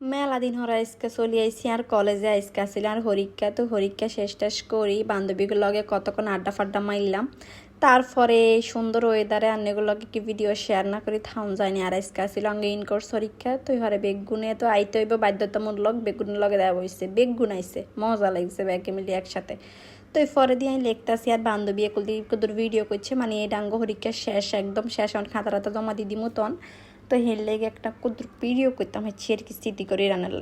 মেলা দিন হরা আজকে চলি আইসি আর কলেজে আজকে আসিল, আর হরিকা তো হরিকা শেষ টেস করি। বান্ধবীগুলো লগে কতক্ষণ আড্ডা ফাড্ডা মারলাম তারপরে সুন্দর ওয়েদারে আন্নেগুলোকে কি ভিডিও শেয়ার না করি, থাউন যায়নি। আর আজকে আসিল আঙ্গে ইনকোর্স হরিকা তো হরে বেগুনে তো আইতে হইব, বাধ্যতামূলক বেগুনের লগে দেওয়া হয়েছে বেগুন আইছে, মজা লাগছে ব্যাগে মিলি একসাথে। তো এই পরে দিয়ে আমি লিখতেছি, আর বান্ধবী কুদুর ভিডিও করছে মানে এই ডাঙ্গ হরিকা শেষ, একদম শেষ, আমার খাতা রাতা জমা দিদি মতন তো হের লেগে একটা কুদুর ভিডিও করতাম হচ্ছে আর কি স্মৃতি করে রান্নার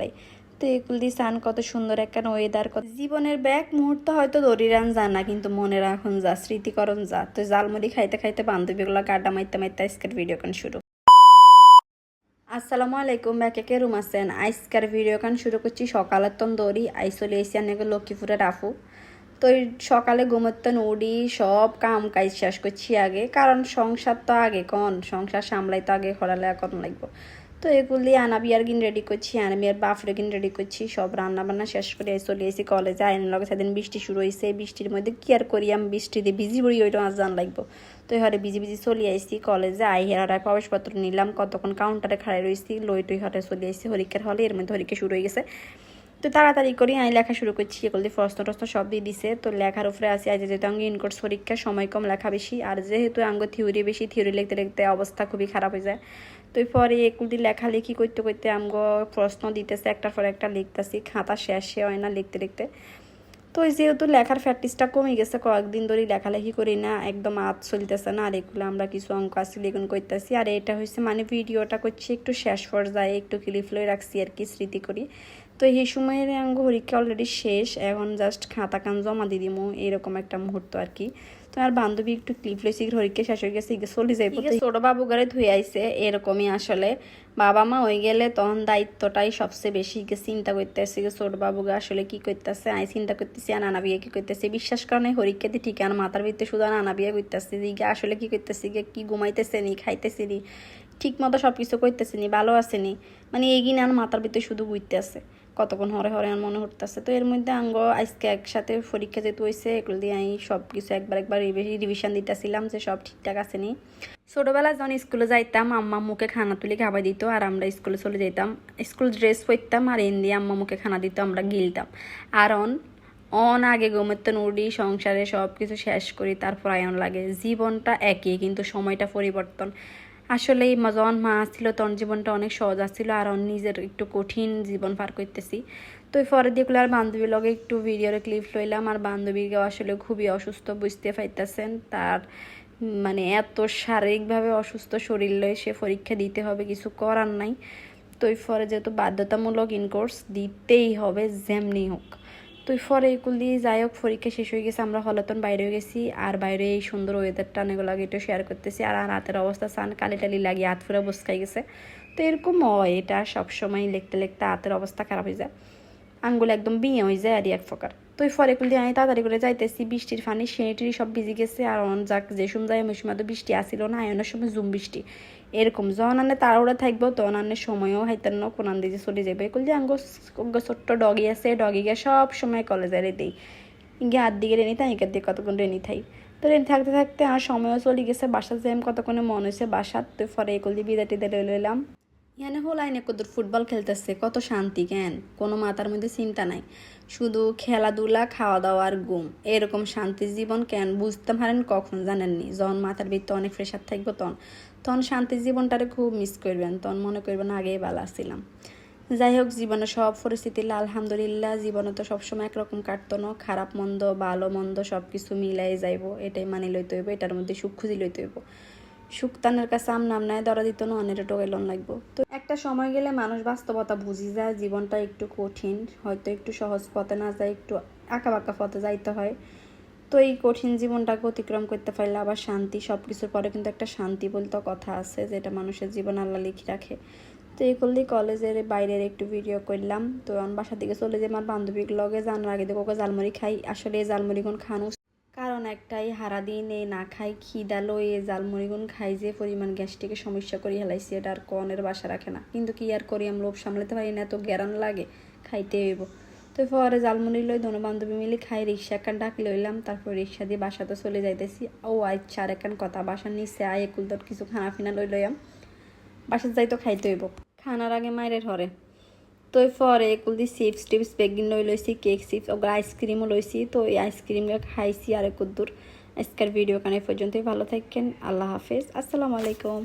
তো এগুলো দিয়ে সান কত সুন্দর একটা ওয়েদার কত জীবনের ব্যাক মুহূর্ত হয়তো দড়ি রান যা না, কিন্তু মনে রাখুন যা, স্মৃতিকরণ যা। তো জালমুড়ি খাইতে খাইতে বান্ধবীগুলো গাড্ডা মাইতে মাইতে আজকের ভিডিও কান শুরু। আসসালামু আলাইকুম, ব্যাকে কে রুম আছেন? আজকের ভিডিও কান শুরু করছি সকালের তন দৌড়ি আইসলে এসি আনেকে লক্ষ্মীপুরে রাফু তো সকালে ঘুমোতেন উড়ি সব কাম কাজ শেষ করছি আগে। কারণ সংসার তো আগে, কন? সংসার সামলাই তো আগে খরালে এখন লাগবো। তো এগুলি আনাবি আর কিন রেডি করছি আনাবি আর বাফরে কিন রেডি করছি, সব রান্না বান্না শেষ করে চলে এসেছি কলেজে আইনের লগে সেদিন বৃষ্টি শুরু হয়েছে বৃষ্টির মধ্যে কি আর করি? আমি বৃষ্টিতে ভিজি পড়ি, ওইটা আজ জান লাগবো। তো এবারে বিজি বিজি চলে আইসি কলেজে আই হেরার প্রবেশপত্র নিলাম, কতক্ষণ কাউন্টারে খাড়াই রয়েছি লই টই হরে চলে আইসি হরিকের হলে এর মধ্যে হরিকে শুরু হয়ে গেছে। তো তাড়াতাড়ি করে, আমি লেখা শুরু করছি। এগুলো দিয়ে প্রশ্ন টশ্ন সব দিয়ে দিছে। তো লেখার উপরে আসি আজ যেহেতু আঙ্গ ইনকোর্স পরীক্ষা, সময় কম, লেখা বেশি। আর যেহেতু আঙ্গ থিওরি বেশি থিওরি লিখতে লিখতে অবস্থা খুবই খারাপ হয়ে যায়। তো পরে এগুলো দিয়ে লেখালেখি করতে করতে আমগো প্রশ্ন দিতেছে, একটার পর একটা লিখতেছি। খাতা শেষে হয় না লিখতে লিখতে। তো যেহেতু লেখার প্র্যাকটিসটা কমে গেছে, কয়েকদিন ধরে লেখালেখি করি না, একদম আত চলতেছে না। আর এগুলো আমরা কিছু অঙ্ক আছে লেগুন করতেছি। আর এটা হচ্ছে মানে ভিডিওটা করছি একটু শেষ পর্যায়ে, একটু ক্লিপ লয়ে রাখছি আর কি, স্মৃতি করি। তো এই সময়ের অঙ্গ পরীক্ষা অলরেডি শেষ এখন জাস্ট খাতা কান জমা দিয়ে দিমু এরকম একটা মুহূর্ত আর কি। তো আর বান্ধবী একটু ক্লিপ লইছি হরিকে হয়ে গেছে চলে যাইব। ছোট বাবু ঘরে ধুয়ে আইছে এরকমই আসলে। বাবা মা হয়ে গেলে তখন দায়িত্বটাই সবচেয়ে বেশি চিন্তা করতেছে গে ছোট বাবুকে আসলে কি করতেছে আই চিন্তা করতেছি আর নানা বিয়ে কি করতেছে। বিশ্বাস কারণে হরিকে দি ঠিক আর মাথার ভিতরে শুধু নানা বিয়ে করতেছে যে আসলে কি করতেছি গে কি ঘুমাইতেছে নি খাইতেছে নি ঠিক মতো সব কিছু করতেছে নি ভালো আছে নি। মানে এগিয়ে আর মাথার ভিতরে শুধু আছে কতক্ষণ হরে হরে আর মনে হতেছে তো এর মধ্যে আঙ্গ আজকে একসাথে পরীক্ষা যেতে হয়েছে এগুলো দিয়ে আমি সব কিছু একবার একবার রিভিশন দিতেছিলাম যে সব ঠিকঠাক আছে নি। যখন স্কুলে যাইতাম, আম্মা মুখে খানা তুলে খাবার দিত আর আমরা স্কুলে চলে যেতাম স্কুল ড্রেস পরতাম আর এন দিয়ে আম্মা মুখে খানা দিত, আমরা গিলতাম। আর অন অন আগে গমেতে উড়ি সংসারে সব কিছু শেষ করি, তারপর আয়ন লাগে। জীবনটা একই, কিন্তু সময়টা পরিবর্তন। আসলে যখন মা আসছিল, তখন জীবনটা অনেক সহজ আসছিল আর নিজের একটু কঠিন জীবন পার করতেছি। তো পরে দিয়ে আর বান্ধবীর লগে একটু ভিডিওর ক্লিপ লইলাম আর বান্ধবীকে আসলে খুবই অসুস্থ বুঝতে পাইতেছেন। তার মানে এত শারীরিকভাবে অসুস্থ শরীর লয়ে সে পরীক্ষা দিতে হবে, কিছু করার নাই। তো পরে যেহেতু বাধ্যতামূলক ইনকোর্স দিতেই হবে, যেমনি হোক। তো পরে কুলি যাই হোক, পরীক্ষা শেষ হয়ে গেছে, আমরা হলতন বাইরে হয়ে গেছি, আর বাইরে এই সুন্দর ওয়েদারটা এগুলো এটা শেয়ার করতেছি, আর হাতের অবস্থা সান কালি টালি লাগিয়ে হাত ফুরে বসকাই গেছে। তো এরকম হয়, এটা সবসময় লিখতে লিখতে হাতের অবস্থা খারাপ হয়ে যায়, আঙ্গুল একদম বিয়ে হয়ে যায় আর এক ফকার তো ওই কুল দিয়ে আমি তাড়াতাড়ি করে যাইতেছি, বৃষ্টির ফানি সিঁড়ি সব ভিজে গেছে, আর অন যাক যে সময় ওই সময় তো বৃষ্টি আসিল না আয়নের সময় জুম বৃষ্টি। এরকম যখন আনে তাড়াহুড়া থাকব, তখন আনে সময়ও হাইতেন না দিয়ে চলে যাবে এগুলো যে আঙ্গ ছোট্ট ডগি আছে ডগিকে সব সময় কলেজে রেতেই ইগে হাত দিকে রেনি তাই একের দিকে কতক্ষণ রেনি থাই। তো রেনি থাকতে থাকতে আর সময়ও চলে গেছে বাসা যে কতক্ষণে মন হয়েছে বাসার তো পরে এগুলো দিয়ে বিদায় টিদে লই লইলাম। এখানে হল আইনে কদর ফুটবল খেলতেছে, কত শান্তি জ্ঞান কোনো মাথার মধ্যে চিন্তা নাই। শুধু খেলাধুলা খাওয়া দাওয়া আর ঘুম। এরকম শান্তি জীবন কেন বুঝতে পারেন কখন জানেননি? যখন মাথার ভিতরে অনেক প্রেশার থাকব, তখন। তখন শান্তির জীবনটারে খুব মিস করবেন। তখন মনে করবেন আগেই ভালো আসছিলাম যাই হোক জীবনে সব পরিস্থিতি, আলহামদুলিল্লাহ, জীবনে তো সবসময় একরকম কাটতো না। খারাপ মন্দ, ভালো মন্দ সব কিছু মিলাই যাইব। এটাই মানি লইতে হইব, এটার মধ্যে সুখ খুঁজি লইতে হইব। সুক্তানের কাছে আম নাম নাই, দরা দিত না অনেক টোকাইলন লাগবো। তো একটা সময় গেলে মানুষ বাস্তবতা বুঝি যায়, জীবনটা একটু কঠিন, হয়তো একটু সহজ পথে না যায়, একটু আঁকা বাঁকা পথে যাইতে হয়। তো এই কঠিন জীবনটাকে অতিক্রম করতে পারলে আবার শান্তি সব কিছুর পরে কিন্তু একটা শান্তি বলতে কথা আছে, যেটা মানুষের জীবন আল্লাহ লিখে রাখে। তো এই করলে কলেজের বাইরের একটু ভিডিও করলাম। তো আমি বাসার দিকে চলে যাই, আমার বান্ধবীর লগে জানার আগে দেখো জালমুড়ি খাই। আসলে এই জালমুড়ি কোন খানো কারণ একটাই, হারা দিন এ না খাই খিদালো এই জালমুড়িগুন খাই যে পরিমাণ গ্যাসটিকে সমস্যা করি হেলাইছি এটা আর কনের বাসা রাখে না। কিন্তু কি আর করি আমি, লোভ সামলাতে পারি না, এত গ্যারান লাগে, খাইতে হইব। তো পরে জালমুড়ি লই দোনো বান্ধবী মিলে খাই, রিক্সা একখান ডাক লইলাম, তারপর রিক্সা দিয়ে বাসা তো চলে যাইতেছি। ও আচ্ছা আর একখান কথা, বাসার নিচে আয়, একুল তোর কিছু খানা ফিনা লই লইয়াম, বাসার যাই তো খাইতে হইব। খানার আগে মায়ের হরে। তো পরে এগুলি চিপস টিপস বেগিন লই লইছি কেক চিপস ওগুলো আইসক্রিমও লইছি তো এই আইসক্রিম খাইছি আর কুদ্দুর আজকের ভিডিও কানে পর্যন্তই ভালো থাকেন আল্লাহ হাফেজ আসসালামু আলাইকুম